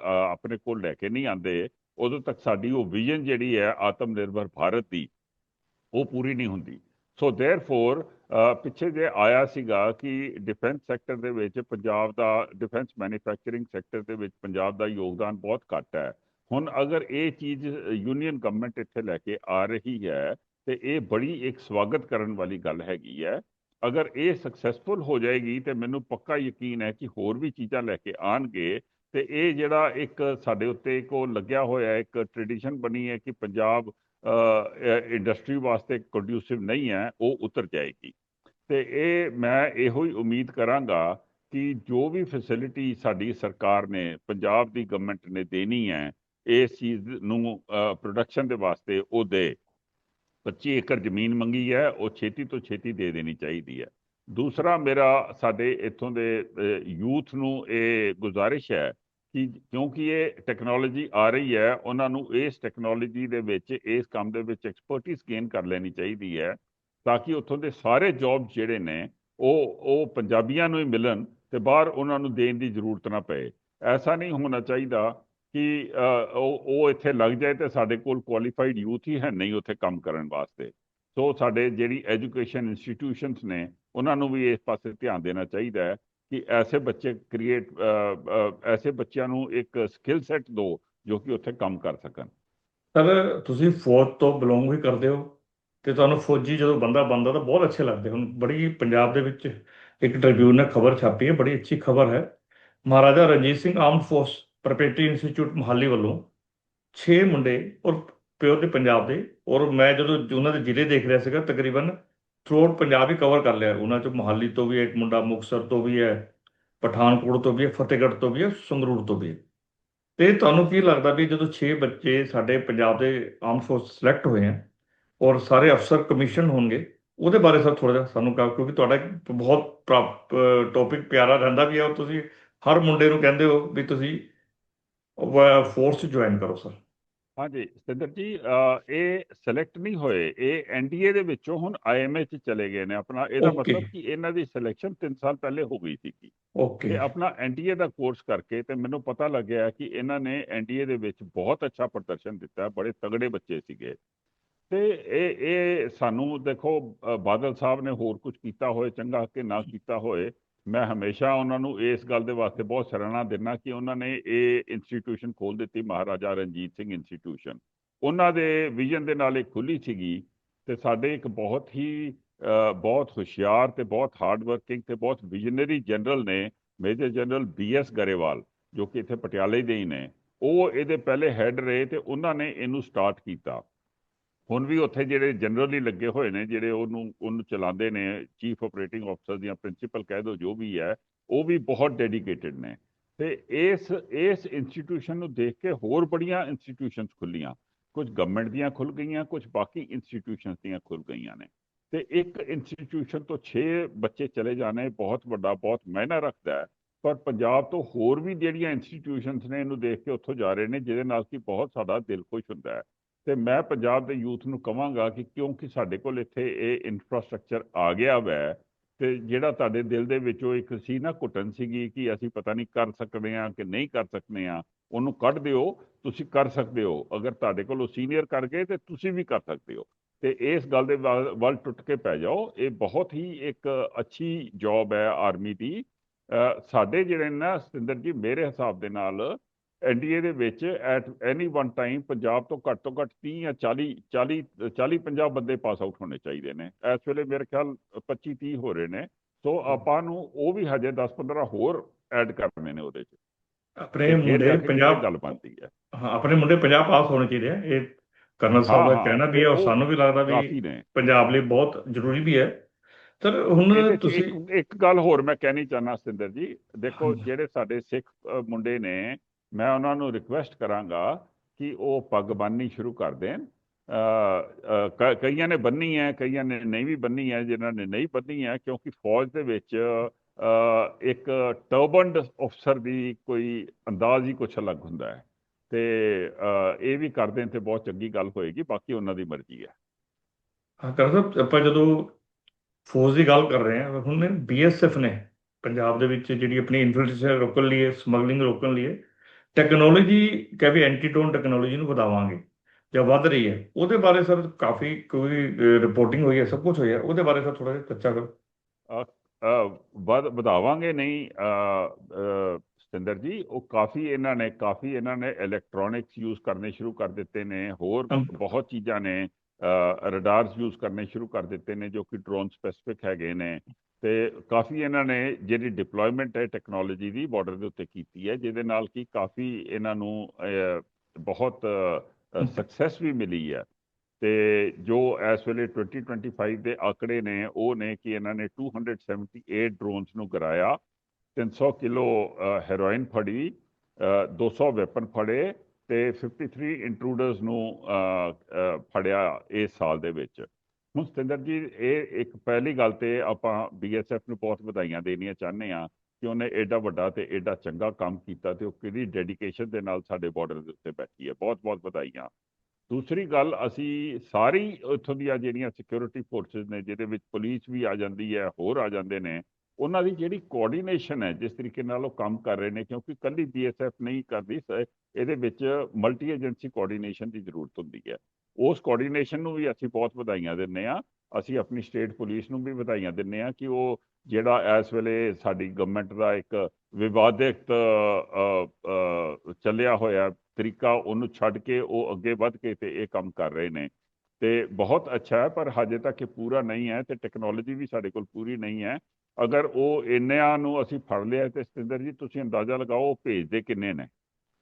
ਆਪਣੇ ਕੋਲ ਲੈ ਕੇ ਨਹੀਂ ਆਂਦੇ ਉਦੋਂ ਤੱਕ ਸਾਡੀ ਉਹ ਵਿਜ਼ਨ ਜਿਹੜੀ ਹੈ ਆਤਮ ਨਿਰਭਰ ਭਾਰਤ ਦੀ, ਉਹ ਪੂਰੀ ਨਹੀਂ ਹੁੰਦੀ। ਸੋ ਥੈਰਫੋਰ uh, ਪਿੱਛੇ ਜੇ ਆਇਆ ਸੀਗਾ ਕਿ ਡਿਫੈਂਸ ਸੈਕਟਰ ਦੇ ਵਿੱਚ ਪੰਜਾਬ ਦਾ ਡਿਫੈਂਸ ਮੈਨੂਫੈਕਚਰਿੰਗ ਸੈਕਟਰ ਦੇ ਵਿੱਚ ਪੰਜਾਬ ਦਾ ਯੋਗਦਾਨ ਬਹੁਤ ਘੱਟ ਹੈ। ਹੁਣ ਅਗਰ ਇਹ ਚੀਜ਼ ਯੂਨੀਅਨ ਗਵਰਨਮੈਂਟ ਇੱਥੇ ਲੈ ਕੇ ਆ ਰਹੀ ਹੈ, ਤੇ ਇਹ ਬੜੀ ਇੱਕ ਸਵਾਗਤ ਕਰਨ ਵਾਲੀ ਗੱਲ ਹੈਗੀ ਹੈ। ਅਗਰ ਇਹ ਸਕਸੈਸਫੁਲ ਹੋ ਜਾਏਗੀ, ਤੇ ਮੈਨੂੰ ਪੱਕਾ ਯਕੀਨ ਹੈ ਕਿ ਹੋਰ ਵੀ ਚੀਜ਼ਾਂ ਲੈ ਕੇ ਆਣਗੇ, ਤੇ ਇਹ ਜਿਹੜਾ ਇੱਕ ਸਾਡੇ ਉੱਤੇ ਇੱਕ ਉਹ ਲੱਗਿਆ ਹੋਇਆ ਇੱਕ ਟ੍ਰੈਡੀਸ਼ਨ ਬਣੀ ਹੈ ਕਿ ਪੰਜਾਬ ਇੰਡਸਟਰੀ ਵਾਸਤੇ ਕੰਡਿਊਸਿਵ ਨਹੀਂ ਹੈ, ਉਹ ਉਤਰ ਜਾਏਗੀ। ਤੇ ਇਹ, ਮੈਂ ਇਹੋ ਹੀ ਉਮੀਦ ਕਰਾਂਗਾ ਕਿ ਜੋ ਵੀ ਫੈਸਿਲਿਟੀ ਸਾਡੀ ਸਰਕਾਰ ਨੇ, ਪੰਜਾਬ ਦੀ ਗਵਰਨਮੈਂਟ ਨੇ ਦੇਣੀ ਹੈ, ਇਸ ਚੀਜ਼ ਨੂੰ ਪ੍ਰੋਡਕਸ਼ਨ ਦੇ ਵਾਸਤੇ ਉਹ ਦੇ 25 ਏਕੜ ਜ਼ਮੀਨ ਮੰਗੀ ਹੈ, ਉਹ ਛੇਤੀ ਤੋਂ ਛੇਤੀ ਦੇ ਦੇਣੀ ਚਾਹੀਦੀ ਹੈ। ਦੂਸਰਾ ਮੇਰਾ ਸਾਡੇ ਇੱਥੋਂ ਦੇ ਯੂਥ ਨੂੰ ਇਹ ਗੁਜ਼ਾਰਿਸ਼ ਹੈ ਕਿ ਕਿਉਂਕਿ ਇਹ ਟੈਕਨੋਲੋਜੀ ਆ ਰਹੀ ਹੈ, ਉਹਨਾਂ ਨੂੰ ਇਸ ਟੈਕਨੋਲੋਜੀ ਦੇ ਵਿੱਚ, ਇਸ ਕੰਮ ਦੇ ਵਿੱਚ ਐਕਸਪਰਟਿਸ ਗੇਨ ਕਰ ਲੈਣੀ ਚਾਹੀਦੀ ਹੈ, ਤਾਂ ਕਿ ਉੱਥੋਂ ਦੇ ਸਾਰੇ ਜੌਬ ਜਿਹੜੇ ਨੇ, ਉਹ ਉਹ ਪੰਜਾਬੀਆਂ ਨੂੰ ਹੀ ਮਿਲਣ ਤੇ ਬਾਹਰ ਉਹਨਾਂ ਨੂੰ ਦੇਣ ਦੀ ਜ਼ਰੂਰਤ ਨਾ ਪਏ। ਐਸਾ ਨਹੀਂ ਹੋਣਾ ਚਾਹੀਦਾ ਕਿ ਉਹ ਉਹ ਇੱਥੇ ਲੱਗ ਜਾਏ ਤੇ ਸਾਡੇ ਕੋਲ ਕੁਆਲੀਫਾਈਡ ਯੂਥ ਹੀ ਹੈ, ਨਹੀਂ ਉੱਥੇ ਕੰਮ ਕਰਨ ਵਾਸਤੇ। ਸੋ ਸਾਡੇ ਜਿਹੜੀ ਐਜੂਕੇਸ਼ਨ ਇੰਸਟੀਟਿਊਸ਼ਨਸ ਨੇ, ਉਹਨਾਂ ਨੂੰ ਵੀ ਇਸ ਪਾਸੇ ਧਿਆਨ ਦੇਣਾ ਚਾਹੀਦਾ ਹੈ। ਕਿ ਐਸੇ ਬੱਚੇ ਕ੍ਰੀਏਟ ਐਸੇ ਬੱਚਿਆਂ ਨੂੰ ਇੱਕ ਸਕਿੱਲ ਸੈੱਟ ਦਿਓ ਜੋ ਕਿ ਉੱਥੇ ਕੰਮ ਕਰ ਸਕਣ। ਸਰ, ਤੁਸੀਂ ਫੌਜ ਤੋਂ ਬਿਲੋਂਗ ਵੀ ਕਰਦੇ ਹੋ ਤੇ ਤੁਹਾਨੂੰ ਫੌਜੀ ਜਦੋਂ ਬੰਦਾ ਬਣਦਾ ਤਾਂ ਬਹੁਤ ਅੱਛੇ ਲੱਗਦੇ ਹੁਣ। ਬੜੀ ਪੰਜਾਬ ਦੇ ਵਿੱਚ ਇੱਕ ਟ੍ਰਿਬਿਊਨ ਨੇ ਖਬਰ ਛਾਪੀ ਹੈ, ਬੜੀ ਅੱਛੀ ਖਬਰ ਹੈ। Maharaja Ranjit Singh armed force preparatory institute Mohali ਵੱਲੋਂ 6 ਮੁੰਡੇ ਔਰ ਪਿਓ ਦੇ ਪੰਜਾਬ ਦੇ ਔਰ ਮੈਂ ਜਦੋਂ ਉਹਨਾਂ ਦੇ ਜ਼ਿਲ੍ਹੇ ਦੇਖ ਰਿਹਾ ਸੀਗਾ, ਤਕਰੀਬਨ ਥਰੂਆਊਟ ਪੰਜਾਬ ਹੀ ਕਵਰ ਕਰ ਲਿਆ ਉਹਨਾਂ 'ਚ ਮੋਹਾਲੀ ਤੋਂ ਵੀ ਹੈ, ਇੱਕ ਮੁੰਡਾ ਮੁਕਤਸਰ ਤੋਂ ਵੀ ਹੈ ਪਠਾਨਕੋਟ ਤੋਂ ਵੀ ਹੈ ਫਤਿਹਗੜ੍ਹ ਤੋਂ ਵੀ ਹੈ ਸੰਗਰੂਰ ਤੋਂ ਵੀ ਹੈ। ਤੇ ਤੁਹਾਨੂੰ ਕੀ ਲੱਗਦਾ ਵੀ ਜਦੋਂ 6 ਬੱਚੇ ਸਾਡੇ ਪੰਜਾਬ ਦੇ ਆਰਮ ਫੋਰਸ ਸਿਲੈਕਟ ਹੋਏ ਆ ਔਰ ਸਾਰੇ ਅਫਸਰ ਕਮਿਸ਼ਨ ਹੋਣਗੇ ਉਹਦੇ ਬਾਰੇ ਸਰ ਥੋੜਾ ਜਿਹਾ ਸਾਨੂੰ ਕਹੋ ਕਿਉਂਕਿ ਤੁਹਾਡਾ ਇੱਕ ਬਹੁਤ ਟੌਪਿਕ ਪਿਆਰਾ ਰਹਿੰਦਾ ਵੀ ਹੈ ਔਰ ਤੁਸੀਂ ਹਰ ਮੁੰਡੇ ਨੂੰ ਕਹਿੰਦੇ ਹੋ ਵੀ ਤੁਸੀਂ ਫੋਰਸ ਜੁਆਇਨ ਕਰੋ ਸਰ। ਹਾਂਜੀ ਸਤਿੰਦਰ ਜੀ ਇਹ ਸਿਲੈਕਟ ਨਹੀਂ ਹੋਏ। ਇਹ ਐਨਡੀਏ ਦੇ ਵਿੱਚੋਂ ਹੁਣ ਆਈਐਮਏ ਚ ਚਲੇ ਗਏ ਨੇ। ਆਪਣਾ ਇਹਦਾ. ਮਤਲਬ ਕਿ ਇਹਨਾਂ ਦੀ ਸਿਲੈਕਸ਼ਨ 3 ਸਾਲ ਪਹਿਲੇ ਹੋ ਗਈ ਸੀਗੀ। ਓਕੇ ਤੇ ਆਪਣਾ ਐਨਡੀਏ ਦਾ ਕੋਰਸ ਕਰਕੇ ਤੇ ਮੈਨੂੰ ਪਤਾ ਲੱਗਿਆ ਕਿ ਇਹਨਾਂ ਨੇ ਐਨਡੀਏ ਦੇ ਵਿੱਚ ਬਹੁਤ ਅੱਛਾ ਪ੍ਰਦਰਸ਼ਨ ਦਿੱਤਾ। ਬੜੇ ਤਗੜੇ ਬੱਚੇ ਸੀਗੇ। ਤੇ ਇਹ ਇਹ ਸਾਨੂੰ ਦੇਖੋ ਬਾਦਲ ਸਾਹਿਬ ਨੇ ਹੋਰ ਕੁਝ ਕੀਤਾ ਹੋਏ ਚੰਗਾ ਕਿ ਨਾ ਕੀਤਾ ਹੋਏ। ਮੈਂ ਹਮੇਸ਼ਾ ਉਹਨਾਂ ਨੂੰ ਇਸ ਗੱਲ ਦੇ ਵਾਸਤੇ ਬਹੁਤ ਸਰਾਹਨਾ ਦਿੰਦਾ ਕਿ ਉਹਨਾਂ ਨੇ ਇਹ ਇੰਸਟੀਟਿਊਸ਼ਨ ਖੋਲ ਦਿੱਤੀ, ਮਹਾਰਾਜਾ ਰਣਜੀਤ ਸਿੰਘ ਇੰਸਟੀਟਿਊਸ਼ਨ ਉਹਨਾਂ ਦੇ ਵਿਜ਼ਨ ਦੇ ਨਾਲ ਇਹ ਖੁੱਲੀ ਸੀਗੀ ਤੇ ਸਾਡੇ ਇੱਕ ਬਹੁਤ ਹੀ ਬਹੁਤ ਹੁਸ਼ਿਆਰ ਤੇ ਬਹੁਤ ਹਾਰਡ ਵਰਕਿੰਗ ਤੇ ਬਹੁਤ ਵਿਜ਼ਨਰੀ ਜਨਰਲ ਨੇ ਮੇਜਰ ਜਨਰਲ ਬੀਐਸ ਗਰੇਵਾਲ ਜੋ ਕਿ ਇੱਥੇ ਪਟਿਆਲੇ ਦੇ ਹੀ ਨੇ। ਉਹ ਇਹਦੇ ਪਹਿਲੇ ਹੈੱਡ ਰਹੇ ਤੇ ਉਹਨਾਂ ਨੇ ਇਹਨੂੰ ਸਟਾਰਟ ਕੀਤਾ। ਹੁਣ ਵੀ ਉੱਥੇ ਜਿਹੜੇ ਜਨਰਲੀ ਲੱਗੇ ਹੋਏ ਨੇ, ਜਿਹੜੇ ਉਹਨੂੰ ਉਹਨੂੰ ਚਲਾਉਂਦੇ ਨੇ ਚੀਫ ਆਪਰੇਟਿੰਗ ਅਫਸਰ ਜਾਂ ਪ੍ਰਿੰਸੀਪਲ ਕਹਿ ਦੋ, ਜੋ ਵੀ ਹੈ, ਉਹ ਵੀ ਬਹੁਤ ਡੈਡੀਕੇਟਿਡ ਨੇ। ਤੇ ਇਸ ਇਸ ਇੰਸਟੀਟਿਊਸ਼ਨ ਨੂੰ ਦੇਖ ਕੇ ਹੋਰ ਬੜੀਆਂ ਇੰਸਟੀਟਿਊਸ਼ਨਸ ਖੁੱਲੀਆਂ। ਕੁਝ ਗਵਰਨਮੈਂਟ ਦੀਆਂ ਖੁੱਲ ਗਈਆਂ, ਕੁਝ ਬਾਕੀ ਇੰਸਟੀਟਿਊਸ਼ਨਸ ਦੀਆਂ ਖੁੱਲ ਗਈਆਂ ਨੇ। ਤੇ ਇੱਕ ਇੰਸਟੀਟਿਊਸ਼ਨ ਤੋਂ 6 ਬੱਚੇ ਚਲੇ ਜਾਣੇ, ਬਹੁਤ ਵੱਡਾ, ਬਹੁਤ ਮਾਇਨਾ ਰੱਖਦਾ ਹੈ। ਪਰ ਪੰਜਾਬ ਤੋਂ ਹੋਰ ਵੀ ਜਿਹੜੀਆਂ ਇੰਸਟੀਟਿਊਸ਼ਨਸ ਨੇ, ਇਹਨੂੰ ਦੇਖ ਕੇ ਉੱਥੋਂ ਜਾ ਰਹੇ ਨੇ, ਜਿਹਦੇ ਨਾਲ ਕਿ ਬਹੁਤ ਸਾਡਾ ਦਿਲ ਖੁਸ਼ ਹੁੰਦਾ ਹੈ। ਤੇ ਮੈਂ ਪੰਜਾਬ ਦੇ ਯੂਥ ਨੂੰ ਕਹਾਂਗਾ ਕਿ ਕਿਉਂਕਿ ਸਾਡੇ ਕੋਲ ਇੱਥੇ ਇਹ ਇਨਫਰਾਸਟ੍ਰਕਚਰ ਆ ਗਿਆ ਵੈ, ਤੇ ਜਿਹੜਾ ਤੁਹਾਡੇ ਦਿਲ ਦੇ ਵਿੱਚੋਂ ਇੱਕ ਸੀ ਨਾ ਘੁੱਟਣ ਸੀਗੀ ਕਿ ਅਸੀਂ ਪਤਾ ਨਹੀਂ ਕਰ ਸਕਦੇ ਆ ਕਿ ਨਹੀਂ ਕਰ ਸਕਦੇ ਆ ਉਹਨੂੰ ਕੱਢ ਦਿਓ, ਤੁਸੀਂ ਕਰ ਸਕਦੇ ਹੋ। ਅਗਰ ਤੁਹਾਡੇ ਕੋਲ ਉਹ ਸੀਨੀਅਰ ਕਰ ਗਏ ਤੇ ਤੁਸੀਂ ਵੀ ਕਰ ਸਕਦੇ ਹੋ। ਤੇ ਇਸ ਗੱਲ ਦੇ ਵੱਲ ਟੁੱਟ ਕੇ ਪੈ ਜਾਓ, ਇਹ ਬਹੁਤ ਹੀ ਇੱਕ ਅੱਛੀ ਜੌਬ ਹੈ ਆਰਮੀ ਦੀ। ਸਾਡੇ ਜਿਹੜੇ ਨਾ, ਸਤਿੰਦਰ ਜੀ, ਮੇਰੇ ਹਿਸਾਬ ਦੇ ਨਾਲ ਐਨਡੀਏ ਦੇ ਵਿੱਚ at any one time Punjab ਤੋਂ ਘੱਟ ਤੋਂ ਘੱਟ 30 ਜਾਂ 40 40 40 50 ਬੰਦੇ ਪਾਸ ਆਊਟ ਹੋਣੇ ਚਾਹੀਦੇ ਨੇ। ਇਸ ਵੇਲੇ ਮੇਰੇ ਖਿਆਲ 25 30 ਹੋ ਰਹੇ ਨੇ। ਸੋ ਆਪਾਂ ਨੂੰ ਉਹ ਵੀ ਹਜੇ 10 15 ਹੋਰ ਐਡ ਕਰਨੇ ਨੇ ਉਹਦੇ ਚ। ਆਪਣੇ ਮੁੰਡੇ ਜਾ ਕੇ ਇਹ ਪੰਜਾਬ ਗੱਲ ਬਣਦੀ ਹੈ। ਹਾਂ ਆਪਣੇ ਮੁੰਡੇ ਪੰਜਾਬ ਪਾਸ ਹੋਣੇ ਚਾਹੀਦੇ ਆ। ਇਹ ਕਰਨਲ ਸਾਹਿਬ ਦਾ ਕਹਿਣਾ ਵੀ ਹੈ ਔਰ ਸਾਨੂੰ ਵੀ ਲੱਗਦਾ ਵੀ ਪੰਜਾਬ ਲਈ ਬਹੁਤ ਜ਼ਰੂਰੀ ਵੀ ਹੈ। ਸਰ ਹੁਣ ਤੁਸੀਂ ਇੱਕ ਗੱਲ ਹੋਰ ਮੈਂ ਕਹਿਣੀ ਚਾਹਨਾ ਸਤਿੰਦਰ ਜੀ। ਦੇਖੋ। ਜਿਹੜੇ ਸਾਡੇ ਸਿੱਖ ਮੁੰਡੇ ਨੇ ਮੈਂ ਉਹਨਾਂ ਨੂੰ ਰਿਕਵੈਸਟ ਕਰਾਂਗਾ ਕਿ ਉਹ ਪੱਗ ਬੰਨ੍ਹਣੀ ਸ਼ੁਰੂ ਕਰ ਦੇਣ। ਕ- ਕਈਆਂ ਨੇ ਬੰਨੀ ਹੈ, ਕਈਆਂ ਨੇ ਨਹੀਂ ਵੀ ਬੰਨੀ ਹੈ, ਜਿਨ੍ਹਾਂ ਨੇ ਨਹੀਂ ਬੰਨੀ ਹੈ, ਕਿਉਂਕਿ ਫੌਜ ਦੇ ਵਿੱਚ ਇੱਕ ਟਰਬਨਡ ਅਫਸਰ ਦੀ ਕੋਈ ਅੰਦਾਜ਼ ਹੀ ਕੁਛ ਅਲੱਗ ਹੁੰਦਾ ਹੈ। ਤੇ ਇਹ ਵੀ ਕਰਦੇ ਤੇ ਬਹੁਤ ਚੰਗੀ ਗੱਲ ਹੋਏਗੀ, ਬਾਕੀ ਉਹਨਾਂ ਦੀ ਮਰਜ਼ੀ ਹੈ। ਹਾਂ ਕਰਨਲ ਸਾਹਿਬ ਆਪਾਂ ਜਦੋਂ ਫੌਜ ਦੀ ਗੱਲ ਕਰ ਰਹੇ ਹਾਂ, ਹੁਣ ਬੀਐਸਐਫ ਨੇ ਪੰਜਾਬ ਦੇ ਵਿੱਚ ਜਿਹੜੀ ਆਪਣੀ ਇਨਫਿਲਟ੍ਰੇਸ਼ਨ ਰੋਕਣ ਲਈ ਸਮਗਲਿੰਗ ਰੋਕਣ ਲਈ ਟੈਕਨੋਲੋਜੀ ਕਹਿ ਵੀ ਐਂਟੀਡੋਨ ਟੈਕਨੋਲੋਜੀ ਨੂੰ ਵਧਾਵਾਂਗੇ। ਜਾਂ ਵੱਧ ਰਹੀ ਹੈ। ਉਹਦੇ ਬਾਰੇ ਸਰ ਕਾਫੀ ਕੋਈ ਰਿਪੋਰਟਿੰਗ ਹੋਈ ਹੈ ਸਭ ਕੁਝ ਹੋਇਆ। ਉਹਦੇ ਬਾਰੇ ਸਰ ਥੋੜਾ ਜਿਹਾ ਚਰਚਾ ਕਰੋ। ਵਧਾਵਾਂਗੇ ਨਹੀਂ ਸਤਿੰਦਰ ਜੀ ਉਹ ਕਾਫੀ ਇਹਨਾਂ ਨੇ ਕਾਫੀ ਇਹਨਾਂ ਨੇ ਇਲੈਕਟ੍ਰੋਨਿਕਸ ਯੂਜ਼ ਕਰਨੇ ਸ਼ੁਰੂ ਕਰ ਦਿੱਤੇ ਨੇ। ਹੋਰ। ਬਹੁਤ ਚੀਜ਼ਾਂ ਨੇ ਰਡਾਰਸ ਯੂਜ਼ ਕਰਨੇ ਸ਼ੁਰੂ ਕਰ ਦਿੱਤੇ ਨੇ ਜੋ ਕਿ ਡਰੋਨ ਸਪੈਸਿਫਿਕ ਹੈਗੇ ਨੇ। ਤੇ ਕਾਫੀ ਇਹਨਾਂ ਨੇ ਜਿਹੜੀ ਡਿਪਲੋਇਮੈਂਟ ਹੈ ਟੈਕਨੋਲੋਜੀ ਦੀ ਬਾਰਡਰ ਦੇ ਉੱਤੇ ਕੀਤੀ ਹੈ ਜਿਹਦੇ ਨਾਲ ਕਿ ਕਾਫੀ ਇਹਨਾਂ ਨੂੰ ਬਹੁਤ ਸਕਸੈਸ ਵੀ ਮਿਲੀ ਹੈ। ਤੇ ਜੋ ਇਸ ਵੇਲੇ 2025 ਦੇ ਆંકੜੇ ਨੇ ਉਹ ਨੇ ਕਿ ਇਹਨਾਂ ਨੇ 278 ਡਰੋਨਸ ਨੂੰ ਗਿਰਾਇਆ 300 ਕਿਲੋ ਹੈਰੋਇਨ ਫੜੀ ਅ, 200 ਵੈਪਨ ਫੜੇ ਤੇ 53 ਇੰਟਰੂਡਰਸ ਨੂੰ ਫੜਿਆ ਇਸ ਸਾਲ ਦੇ ਵਿੱਚ। ਹੁਣ ਸਤਿੰਦਰ ਜੀ, ਇਹ ਇੱਕ ਪਹਿਲੀ ਗੱਲ ਤੇ ਆਪਾਂ ਬੀਐਸਐਫ ਨੂੰ ਬਹੁਤ ਵਧਾਈਆਂ ਦੇਣੀਆਂ ਚਾਹੁੰਦੇ ਆ ਕਿ ਉਹਨੇ ਐਡਾ ਵੱਡਾ ਤੇ ਐਡਾ ਚੰਗਾ ਕੰਮ ਕੀਤਾ ਤੇ ਉਹ ਕਿਹੜੀ ਡੈਡੀਕੇਸ਼ਨ ਦੇ ਨਾਲ ਸਾਡੇ ਬਾਰਡਰ ਦੇ ਉੱਤੇ ਬੈਠੀ ਹੈ। ਬਹੁਤ ਬਹੁਤ ਵਧਾਈਆਂ। ਦੂਸਰੀ ਗੱਲ, ਅਸੀਂ ਸਾਰੀ ਉੱਥੋਂ ਦੀਆਂ ਜਿਹੜੀਆਂ ਸਿਕਿਉਰਿਟੀ ਫੋਰਸਸ ਨੇ, ਜਿਹਦੇ ਵਿੱਚ ਪੁਲਿਸ ਵੀ ਆ ਜਾਂਦੀ ਹੈ, ਹੋਰ ਆ ਜਾਂਦੇ ਨੇ ਉਹਨਾਂ ਦੀ ਜਿਹੜੀ ਕੋਆਰਡੀਨੇਸ਼ਨ ਹੈ, ਜਿਸ ਤਰੀਕੇ ਨਾਲ ਉਹ ਕੰਮ ਕਰ ਰਹੇ ਨੇ, ਕਿਉਂਕਿ ਕੱਲੀ ਬੀਐਸਐਫ ਨਹੀਂ ਕਰਦੀ, ਸ- ਇਹਦੇ ਵਿੱਚ ਮਲਟੀ ਏਜੰਸੀ ਕੋਆਰਡੀਨੇਸ਼ਨ ਦੀ ਜ਼ਰੂਰਤ ਹੁੰਦੀ ਹੈ। ਉਸ ਕੋਆਰਡੀਨੇਸ਼ਨ ਨੂੰ ਵੀ ਅਸੀਂ ਬਹੁਤ ਵਧਾਈਆਂ ਦਿੰਨੇ ਆ ਅਸੀਂ ਆਪਣੀ ਸਟੇਟ ਪੁਲਿਸ ਨੂੰ ਵੀ ਵਧਾਈਆਂ ਦਿੰਨੇ ਆ ਕਿ ਉਹ ਜਿਹੜਾ ਇਸ ਵੇਲੇ ਸਾਡੀ ਗਵਰਨਮੈਂਟ ਦਾ ਇੱਕ ਵਿਵਾਦਿਤ ਚੱਲਿਆ ਹੋਇਆ ਤਰੀਕਾ, ਉਹਨੂੰ ਛੱਡ ਕੇ ਉਹ ਅੱਗੇ ਵੱਧ ਕੇ ਤੇ ਇਹ ਕੰਮ ਕਰ ਰਹੇ ਨੇ। ਤੇ ਬਹੁਤ ਅੱਛਾ ਹੈ, ਪਰ ਹਜੇ ਤੱਕ ਇਹ ਪੂਰਾ ਨਹੀਂ ਹੈ ਤੇ ਟੈਕਨੋਲੋਜੀ ਵੀ ਸਾਡੇ ਕੋਲ ਪੂਰੀ ਨਹੀਂ ਹੈ। ਅਗਰ ਉਹ ਇੰਨਿਆਂ ਨੂੰ ਅਸੀਂ ਫੜ ਲਿਆ ਤੇ ਸਤਿੰਦਰ ਜੀ ਤੁਸੀਂ ਅੰਦਾਜ਼ਾ ਲਗਾਓ ਉਹ ਭੇਜਦੇ ਕਿੰਨੇ ਨੇ?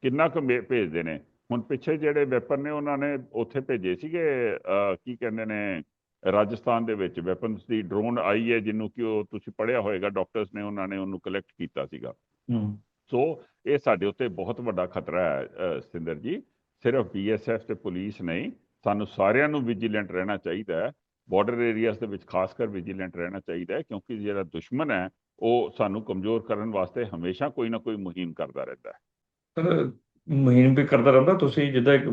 ਕਿੰਨਾ ਕੁ ਭੇਜਦੇ ਨੇ? ਹੁਣ ਪਿੱਛੇ ਜਿਹੜੇ ਵੈਪਨ ਨੇ ਉਹਨਾਂ ਨੇ ਉੱਥੇ ਭੇਜੇ ਸੀਗੇ ਕੀ ਕਹਿੰਦੇ ਨੇ ਰਾਜਸਥਾਨ ਦੇ ਵਿੱਚ ਵੈਪਨਸ ਦੀ ਡਰੋਨ ਆਈ ਹੈ ਜਿਹਨੂੰ ਕਿ ਉਹ ਤੁਸੀਂ ਪੜ੍ਹਿਆ ਹੋਏਗਾ ਡਾਕਟਰਸ ਨੇ ਉਹਨਾਂ ਨੇ ਉਹਨੂੰ ਕਲੈਕਟ ਕੀਤਾ ਸੀਗਾ। ਸੋ ਇਹ ਸਾਡੇ ਉੱਤੇ ਬਹੁਤ ਵੱਡਾ ਖਤਰਾ ਹੈ ਸਤਿੰਦਰ ਜੀ। ਸਿਰਫ ਬੀਐਸਐਫ ਤੇ ਪੁਲਿਸ ਨਹੀਂ ਸਾਨੂੰ ਸਾਰਿਆਂ ਨੂੰ ਵਿਜੀਲੈਂਟ ਰਹਿਣਾ ਚਾਹੀਦਾ ਹੈ। ਬਾਰਡਰ ਏਰੀਆਜ਼ ਦੇ ਵਿੱਚ ਖਾਸ ਕਰ ਵਿਜੀਲੈਂਟ ਰਹਿਣਾ ਚਾਹੀਦਾ ਹੈ, ਕਿਉਂਕਿ ਜਿਹੜਾ ਦੁਸ਼ਮਣ ਹੈ, ਉਹ ਸਾਨੂੰ ਕਮਜ਼ੋਰ ਕਰਨ ਵਾਸਤੇ ਹਮੇਸ਼ਾ ਕੋਈ ਨਾ ਕੋਈ ਮੁਹਿੰਮ ਕਰਦਾ ਰਹਿੰਦਾ ਹੈ। ਮੁਹਿੰਮ ਵੀ ਕਰਦਾ ਰਹਿੰਦਾ। ਤੁਸੀਂ ਜਿੱਦਾਂ ਇੱਕ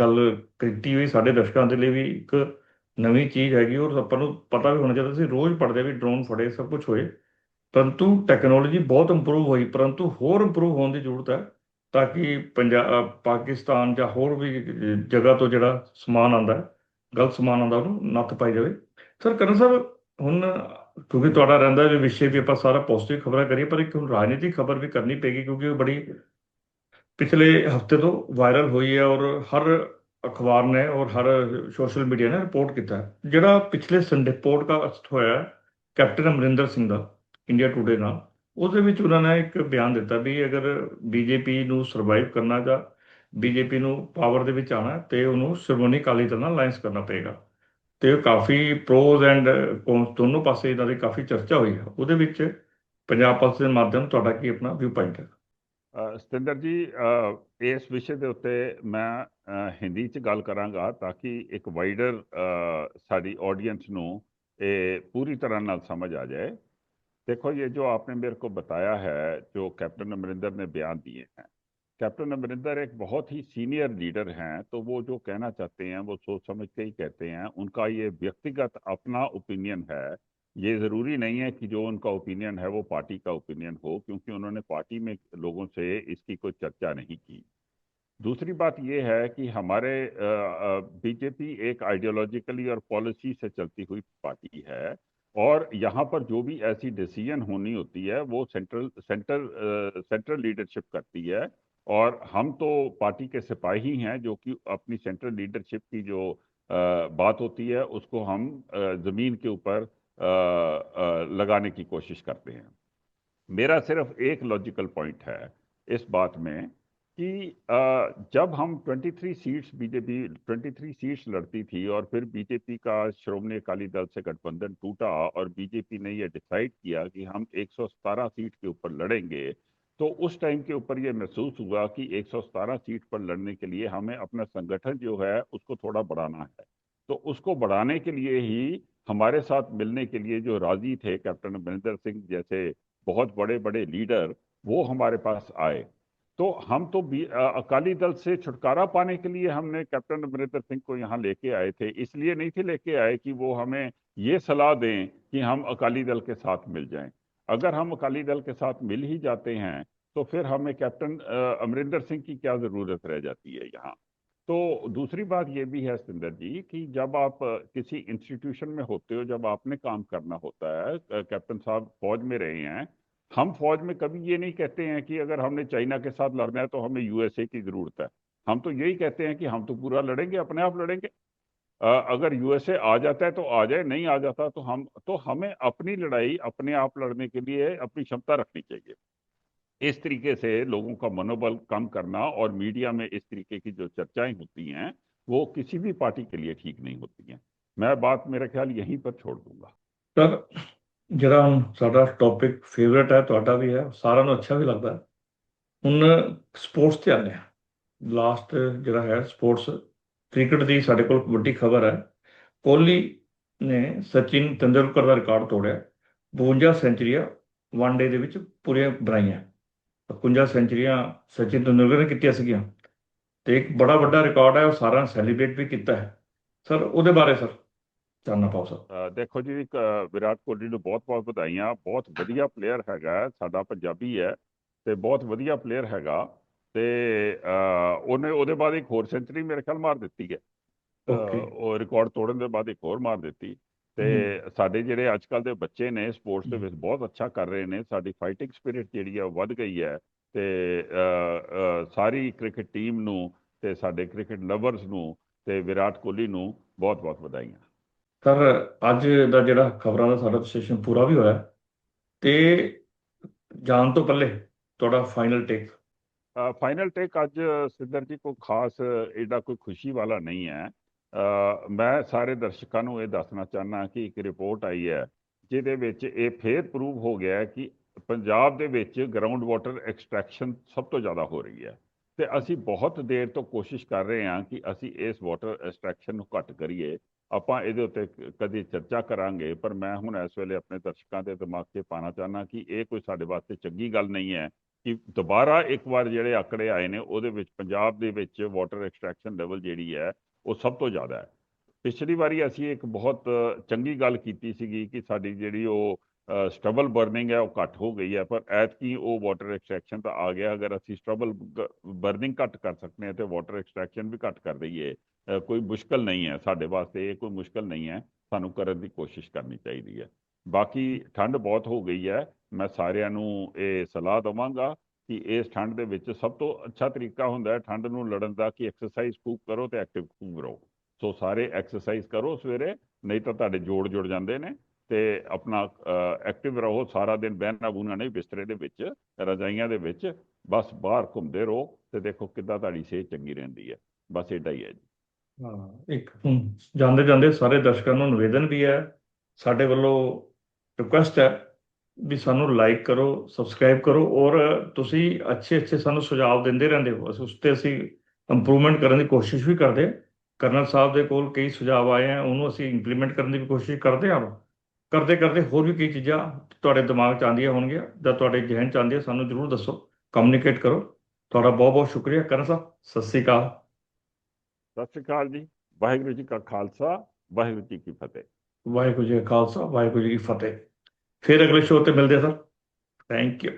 ਗੱਲ ਕੀਤੀ ਹੋਈ, ਸਾਡੇ ਦਰਸ਼ਕਾਂ ਦੇ ਲਈ ਵੀ ਇੱਕ ਨਵੀਂ ਚੀਜ਼ ਹੈਗੀ, ਔਰ ਆਪਾਂ ਨੂੰ ਪਤਾ ਵੀ ਹੋਣਾ ਚਾਹੀਦਾ ਸੀ, ਰੋਜ਼ ਪੜਦੇ ਵੀ ਡਰੋਨ ਫੜੇ, ਸਭ ਕੁਝ ਹੋਏ। ਪਰੰਤੂ ਟੈਕਨੋਲੋਜੀ ਬਹੁਤ ਇੰਪਰੂਵ ਹੋਈ, ਪਰੰਤੂ ਹੋਰ ਇੰਪਰੂਵ ਹੋਣ ਦੀ ਜ਼ਰੂਰਤ ਹੈ, ਤਾਂ ਕਿ ਪੰਜਾਬ ਪਾਕਿਸਤਾਨ ਜਾਂ ਹੋਰ ਵੀ ਜਗ੍ਹਾ ਤੋਂ ਜਿਹੜਾ ਸਮਾਨ ਆਂਦਾ ਹੈ ਗਲਤ ਸਮਾਨ ਆਉਂਦਾ ਉਹਨੂੰ ਨੱਥ ਪਾਈ ਜਾਵੇ। ਸਰ ਕਰਨ ਸਾਹਿਬ, ਹੁਣ ਕਿਉਂਕਿ ਤੁਹਾਡਾ ਰਹਿੰਦਾ ਵੀ ਵਿਸ਼ੇ ਵੀ ਆਪਾਂ ਸਾਰਾ ਪੋਜ਼ਿਟਿਵ ਖਬਰਾਂ ਕਰੀਏ, ਪਰ ਇੱਕ ਹੁਣ ਰਾਜਨੀਤਿਕ ਖਬਰ ਵੀ ਕਰਨੀ ਪੈਗੀ ਕਿਉਂਕਿ ਉਹ ਬੜੀ ਪਿਛਲੇ ਹਫ਼ਤੇ ਤੋਂ ਵਾਇਰਲ ਹੋਈ ਹੈ ਔਰ ਹਰ ਅਖਬਾਰ ਨੇ ਔਰ ਹਰ ਸੋਸ਼ਲ ਮੀਡੀਆ ਨੇ ਰਿਪੋਰਟ ਕੀਤਾ ਜਿਹੜਾ ਪਿਛਲੇ ਸੰਡੇ ਪੋਡਕਾਸਟ ਹੋਇਆ ਕੈਪਟਨ ਅਮਰਿੰਦਰ ਸਿੰਘ ਦਾ ਇੰਡੀਆ ਟੂਡੇ ਨਾਲ, ਉਹਦੇ ਵਿੱਚ ਉਹਨਾਂ ਨੇ ਇੱਕ ਬਿਆਨ ਦਿੱਤਾ ਵੀ ਅਗਰ ਬੀਜੇਪੀ ਨੂੰ ਸਰਵਾਈਵ ਕਰਨਾ ਜਾਂ ਬੀਜੇਪੀ ਨੂੰ ਪਾਵਰ ਦੇ ਵਿੱਚ ਆਣਾ ਤੇ ਉਹਨੂੰ ਸ਼੍ਰੋਮਣੀ ਅਕਾਲੀ ਦਲ ਨਾਲ ਅਲਾਈਅੰਸ ਕਰਨਾ ਪਏਗਾ। ਤੇ ਕਾਫੀ ਪ੍ਰੋਜ਼ ਐਂਡ ਕੌਨਸ ਦੋਨੋਂ ਪਾਸੇ ਇਹਨਾਂ ਦੀ ਕਾਫੀ ਚਰਚਾ ਹੋਈ ਹੈ। ਉਹਦੇ ਵਿੱਚ ਪੰਜਾਬ ਪੁਲਿਸ ਦੇ ਮਾਧਿਅਮ ਤੁਹਾਡਾ ਕੀ ਆਪਣਾ ਵਿਊ ਪੁਆਇੰਟ ਹੈ? ਸਤਿੰਦਰ ਜੀ ਇਸ ਵਿਸ਼ੇ ਦੇ ਉੱਤੇ ਮੈਂ ਹਿੰਦੀ 'ਚ ਗੱਲ ਕਰਾਂਗਾ ਤਾਂ ਕਿ ਇੱਕ ਵਾਈਡਰ ਸਾਡੀ ਆਡੀਅנס ਨੂੰ ਇਹ ਪੂਰੀ ਤਰ੍ਹਾਂ ਨਾਲ ਸਮਝ ਆ ਜਾਏ। देखो ये जो आपने ਮੇਰੇ को बताया ਹੈ, ਜੋ ਕੈਪਟਨ ਅਮਰਿੰਦਰ ਨੇ ਬਿਆਨ दिए ਹੈ कैप्टन अमरिंदर एक बहुत ही सीनियर लीडर हैं तो वो जो कहना चाहते हैं, वो सोच समझ के ही कहते हैं, उनका ये व्यक्तिगत अपना ओपिनियन है। ये ज़रूरी नहीं है कि जो उनका ओपिनियन है, वो पार्टी का ओपिनियन हो, क्योंकि उन्होंने पार्टी में लोगों से इसकी कोई चर्चा नहीं की। दूसरी बात ये है कि हमारे बीजेपी एक आइडियोलॉजिकली और पॉलिसी से चलती हुई पार्टी है, और यहाँ पर जो भी ऐसी डिसीज़न होनी होती है, वो सेंट्रल सेंटर सेंट्रल लीडरशिप करती है। और हम तो पार्टी के सिपाही ही, जो कि अपनी सेंट्रल लीडरशिप की जो बात होती है, उसको हम ज़मीन के ऊपर लगाने की कोशिश करते हैं। मेरा सिर्फ़ एक लॉजिकल पॉइंट है इस बात में कि जब हम 23 सीट्स बीजेपी 23 सीट्स लड़ती थी और फिर बीजेपी का श्रोमणी अकाली दल से गठबंधन टूटा और बीजेपी ने यह डिसाइड किया कि हम 117 सीट के ऊपर लड़ेंगे तो उस टाइम के ऊपर ये महसूस हुआ कि 117 सीट पर लड़ने के लिए हमें अपना संगठन जो है, उसको थोड़ा बढ़ाना है। तो उसको बढ़ाने के लिए ही हमारे साथ मिलने के लिए जो राज़ी थे कैप्टन अमरिंदर सिंह जैसे बहुत बड़े बड़े लीडर, वो हमारे पास आए। तो हम तो अकाली दल से छुटकारा पाने के लिए हमने कैप्टन अमरिंदर सिंह को यहाँ लेके आए थे। इसलिए नहीं थे लेके आए कि वो हमें ये सलाह दें कि हम अकाली दल के साथ मिल जाएँ। अगर हम अकाली दल के साथ मिल ही जाते हैं तो फिर हमें कैप्टन अमरिंदर सिंह की क्या ज़रूरत रह जाती है यहाँ? तो दूसरी बात ये भी है सुंदर जी कि जब आप किसी इंस्टीट्यूशन में होते हो, जब आपने काम करना होता है कैप्टन साहब फौज में रहे हैं, हम फौज में कभी ये नहीं कहते हैं कि अगर हमने चाइना के साथ लड़ना है तो हमें यूएसए की ज़रूरत है। हम तो यही कहते हैं कि हम तो पूरा लड़ेंगे, अपने आप लड़ेंगे। अगर यूएसए आ जाता है तो आ जाए नहीं आ जाता तो हम तो हमें अपनी लड़ाई अपने आप लड़ने के लिए अपनी क्षमता रखनी चाहिए इस तरीके से लोगों का मनोबल कम करना और मीडिया में इस तरीके की जो चर्चाएं होती हैं वो किसी भी पार्टी के लिए ठीक नहीं होती हैं मैं बात मेरा ख्याल यहीं पर छोड़ दूंगा ਸਰ ਜਿਹੜਾ ਹੁਣ ਸਾਡਾ ਟੌਪਿਕ ਫੇਵਰਟ ਹੈ ਤੁਹਾਡਾ ਵੀ ਹੈ ਸਾਰਿਆਂ ਨੂੰ ਅੱਛਾ ਵੀ ਲੱਗਦਾ ਹੈ ਹੁਣ ਸਪੋਰਟਸ ਤੇ ਆਉਂਦੇ ਹਾਂ ਲਾਸਟ ਜਿਹੜਾ ਹੈ ਸਪੋਰਟਸ ਕ੍ਰਿਕਟ ਦੀ ਸਾਡੇ ਕੋਲ ਵੱਡੀ ਖਬਰ ਹੈ। ਕੋਹਲੀ ਨੇ ਸਚਿਨ ਤੰਦੂਲਕਰ ਦਾ ਰਿਕਾਰਡ ਤੋੜਿਆ। 52 ਸੈਂਚਰੀਆਂ ਵਨ ਡੇ ਦੇ ਵਿੱਚ ਪੂਰੀਆਂ ਬਣਾਈਆਂ। 51 ਸੈਂਚਰੀਆਂ ਸਚਿਨ ਤੰਦੂਲਕਰ ਨੇ ਕੀਤੀਆਂ ਸੀਗੀਆਂ। ਤੇ ਇੱਕ ਬੜਾ ਵੱਡਾ ਰਿਕਾਰਡ ਹੈ, ਉਹ ਸਾਰਿਆਂ ਨੇ ਸੈਲੀਬ੍ਰੇਟ ਵੀ ਕੀਤਾ ਹੈ। ਸਰ, ਉਹਦੇ ਬਾਰੇ ਸਰ, ਜਾਨਣਾ ਪਾਓ ਸਰ। ਦੇਖੋ ਜੀ ਵਿਰਾਟ ਕੋਹਲੀ ਨੂੰ ਬਹੁਤ-ਬਹੁਤ ਵਧਾਈਆਂ। ਬਹੁਤ ਵਧੀਆ ਪਲੇਅਰ ਹੈਗਾ ਸਾਡਾ ਪੰਜਾਬੀ ਹੈ ਤੇ ਬਹੁਤ ਵਧੀਆ ਪਲੇਅਰ ਹੈਗਾ। ਤੇ ਉਹਨੇ ਉਹਦੇ ਬਾਅਦ ਇੱਕ ਹੋਰ ਸੈਂਚਰੀ ਮੇਰੇ ਖਿਆਲ ਮਾਰ ਦਿੱਤੀ ਹੈ. ਉਹ ਰਿਕਾਰਡ ਤੋੜਨ ਦੇ ਬਾਅਦ ਇੱਕ ਹੋਰ ਮਾਰ ਦਿੱਤੀ। ਤੇ ਸਾਡੇ ਜਿਹੜੇ ਅੱਜ ਕੱਲ ਦੇ ਬੱਚੇ ਨੇ ਸਪੋਰਟਸ ਦੇ। ਵਿੱਚ ਬਹੁਤ ਅੱਛਾ ਕਰ ਰਹੇ ਨੇ। ਸਾਡੀ ਫਾਈਟਿੰਗ ਸਪਿਰਿਟ ਜਿਹੜੀ ਹੈ ਉਹ ਵੱਧ ਗਈ ਹੈ। ਤੇ ਸਾਰੀ ਕ੍ਰਿਕਟ ਟੀਮ ਨੂੰ ਤੇ ਸਾਡੇ ਕ੍ਰਿਕਟ ਲਵਰਸ ਨੂੰ ਤੇ ਵਿਰਾਟ ਕੋਹਲੀ ਨੂੰ ਬਹੁਤ-ਬਹੁਤ ਵਧਾਈਆਂ। ਸਰ ਅੱਜ ਦਾ ਜਿਹੜਾ ਖਬਰਾਂ ਦਾ ਸਾਡਾ ਸੈਸ਼ਨ ਪੂਰਾ ਵੀ ਹੋਇਆ ਤੇ ਜਾਣ ਤੋਂ ਪਹਿਲੇ ਤੁਹਾਡਾ ਫਾਈਨਲ ਟੇਕ ਫਾਈਨਲ ਟੇਕ ਅੱਜ ਸਿੱਧਰ ਜੀ ਕੋਈ ਖਾਸ ਇਹਦਾ ਕੋਈ ਖੁਸ਼ੀ ਵਾਲਾ ਨਹੀਂ ਹੈ। ਮੈਂ ਸਾਰੇ ਦਰਸ਼ਕਾਂ ਨੂੰ ਇਹ ਦੱਸਣਾ ਚਾਹਨਾ ਕਿ ਇੱਕ ਰਿਪੋਰਟ ਆਈ ਹੈ, ਜਿਹਦੇ ਵਿੱਚ ਇਹ ਫੇਰ ਪ੍ਰੂਵ ਹੋ ਗਿਆ ਕਿ ਪੰਜਾਬ ਦੇ ਵਿੱਚ ਗਰਾਊਂਡ ਵਾਟਰ ਐਕਸਟ੍ਰੈਕਸ਼ਨ ਸਭ ਤੋਂ ਜ਼ਿਆਦਾ ਹੋ ਰਹੀ ਹੈ। ਤੇ ਅਸੀਂ ਬਹੁਤ ਦੇਰ ਤੋਂ ਕੋਸ਼ਿਸ਼ ਕਰ ਰਹੇ ਹਾਂ ਕਿ ਅਸੀਂ ਇਸ ਵਾਟਰ ਐਕਸਟ੍ਰੈਕਸ਼ਨ ਨੂੰ ਘੱਟ ਕਰੀਏ। ਆਪਾਂ ਇਹਦੇ ਉੱਤੇ ਕ- ਕਦੇ ਚਰਚਾ ਕਰਾਂਗੇ, ਪਰ ਮੈਂ ਹੁਣ ਇਸ ਵੇਲੇ ਆਪਣੇ ਦਰਸ਼ਕਾਂ ਦੇ ਦਿਮਾਗ 'ਚ ਪਾਣਾ ਚਾਹਨਾ ਕਿ ਇਹ ਕੋਈ ਸਾਡੇ ਵਾਸਤੇ ਚੰਗੀ ਗੱਲ ਨਹੀਂ ਹੈ। ਕਿ ਦੁਬਾਰਾ ਇੱਕ ਵਾਰ ਜਿਹੜੇ ਆંકੜੇ ਆਏ ਨੇ, ਉਹਦੇ ਵਿੱਚ ਪੰਜਾਬ ਦੇ ਵਿੱਚ ਵਾਟਰ ਐਕਸਟ੍ਰੈਕਸ਼ਨ ਲੈਵਲ ਜਿਹੜੀ ਹੈ, ਉਹ ਸਭ ਤੋਂ ਜ਼ਿਆਦਾ ਹੈ। ਪਿਛਲੀ ਵਾਰੀ ਅਸੀਂ ਇੱਕ ਬਹੁਤ ਚੰਗੀ ਗੱਲ ਕੀਤੀ ਸੀਗੀ ਕਿ ਸਾਡੀ ਜਿਹੜੀ ਉਹ ਸਟਰਬਲ ਬਰਨਿੰਗ ਹੈ, ਉਹ ਘੱਟ ਹੋ ਗਈ ਹੈ, ਪਰ ਐਤਕੀ ਉਹ ਵਾਟਰ ਐਕਸਟ੍ਰੈਕਸ਼ਨ ਤਾਂ ਆ ਗਿਆ। ਅਗਰ ਅਸੀਂ ਸਟਰਬਲ ਬਰਨਿੰਗ ਘੱਟ ਕਰ ਸਕਦੇ ਹਾਂ ਤੇ ਵਾਟਰ ਐਕਸਟ੍ਰੈਕਸ਼ਨ ਵੀ ਘੱਟ ਕਰ ਦਈਏ ਕੋਈ ਮੁਸ਼ਕਲ ਨਹੀਂ ਹੈ ਸਾਡੇ ਵਾਸਤੇ, ਇਹ ਕੋਈ ਮੁਸ਼ਕਲ ਨਹੀਂ ਹੈ। ਸਾਨੂੰ ਕਰਨ ਦੀ ਕੋਸ਼ਿਸ਼ ਕਰਨੀ ਚਾਹੀਦੀ ਹੈ। ਬਾਕੀ ਠੰਡ ਬਹੁਤ ਹੋ ਗਈ ਹੈ। ਮੈਂ ਸਾਰਿਆਂ ਨੂੰ ਇਹ ਸਲਾਹ ਦਵਾਂਗਾ ਕਿ ਇਸ ਠੰਡ ਦੇ ਵਿੱਚ ਸਭ ਤੋਂ ਅੱਛਾ ਤਰੀਕਾ ਹੁੰਦਾ ਹੈ ਠੰਡ ਨੂੰ ਲੜਨ ਦਾ ਕਿ ਐਕਸਰਸਾਈਜ਼ ਖੂਬ ਕਰੋ ਤੇ ਐਕਟਿਵ ਖੂਬ ਰਹੋ। ਸੋ ਸਾਰੇ ਐਕਸਰਸਾਈਜ਼ ਕਰੋ ਸਵੇਰੇ, ਨਹੀਂ ਤਾਂ ਤੁਹਾਡੇ ਜੋੜ ਜੁੜ ਜਾਂਦੇ ਨੇ ਤੇ ਆਪਣਾ ਐਕਟਿਵ ਰਹੋ, ਸਾਰਾ ਦਿਨ ਬਹਿਣਾ ਬੂਣਾ ਨਹੀਂ, ਬਿਸਤਰੇ ਦੇ ਵਿੱਚ, ਰਜਾਈਆਂ ਦੇ ਵਿੱਚ, ਬਸ ਬਾਹਰ ਘੁੰਮਦੇ ਰਹੋ ਤੇ ਦੇਖੋ ਕਿੱਦਾਂ ਤੁਹਾਡੀ ਸਿਹਤ ਚੰਗੀ ਰਹਿੰਦੀ ਹੈ। ਬਸ ਏਡਾ ਹੀ ਹੈ ਜੀ। ਹਾਂ, ਇੱਕ ਜਾਂਦੇ ਜਾਂਦੇ ਸਾਰੇ ਦਰਸ਼ਕਾਂ ਨੂੰ ਨਿਵੇਦਨ ਵੀ ਹੈ, ਸਾਡੇ ਵੱਲੋਂ ਰਿਕੁਐਸਟ ਹੈ ਵੀ ਸਾਨੂੰ ਲਾਈਕ ਕਰੋ ਸਬਸਕ੍ਰਾਈਬ ਕਰੋ ਔਰ ਤੁਸੀਂ ਅੱਛੇ ਅੱਛੇ ਸਾਨੂੰ ਸੁਝਾਅ ਦਿੰਦੇ ਰਹਿੰਦੇ ਹੋ। ਅਸੀਂ ਉਸ ਤੇ ਅਸੀਂ ਇੰਪਰੂਵਮੈਂਟ ਕਰਨ ਦੀ ਕੋਸ਼ਿਸ਼ ਵੀ ਕਰਦੇ। ਕਰਨਲ ਸਾਹਿਬ ਦੇ ਕੋਲ ਕਈ ਸੁਝਾਅ ਆਏ ਆ ਉਹਨੂੰ ਅਸੀਂ ਇੰਪਲੀਮੈਂਟ ਕਰਨ ਦੀ ਵੀ ਕੋਸ਼ਿਸ਼ ਕਰਦੇ ਹਾਂ। ਕਰਦੇ ਕਰਦੇ ਹੋਰ ਵੀ ਕਈ ਚੀਜ਼ਾਂ ਤੁਹਾਡੇ ਦਿਮਾਗ 'ਚ ਆਉਂਦੀਆਂ ਹੋਣਗੀਆਂ ਜਾਂ ਤੁਹਾਡੇ ਜ਼ਿਹਨ 'ਚ ਆਉਂਦੀਆਂ ਸਾਨੂੰ ਜ਼ਰੂਰ ਦੱਸੋ। ਕਮਿਊਨੀਕੇਟ ਕਰੋ। ਤੁਹਾਡਾ ਬਹੁਤ ਬਹੁਤ ਸ਼ੁਕਰੀਆ। ਕਰਨ ਸਾਹਿਬ ਸਤਿ ਸ੍ਰੀ ਅਕਾਲ। ਸਤਿ ਸ਼੍ਰੀ ਅਕਾਲ ਜੀ। ਵਾਹਿਗੁਰੂ ਜੀ ਕਾ ਖਾਲਸਾ ਵਾਹਿਗੁਰੂ ਜੀ ਕੀ ਫਤਿਹ। ਵਾਹਿਗੁਰੂ ਜੀ ਕਾ ਖਾਲਸਾ ਵਾਹਿਗੁਰੂ ਜੀ ਕੀ ਫਤਿਹ। ਫਿਰ ਅਗਲੇ ਸ਼ੋਅ ਤੇ ਮਿਲਦੇ ਹਾਂ ਸਰ। Thank you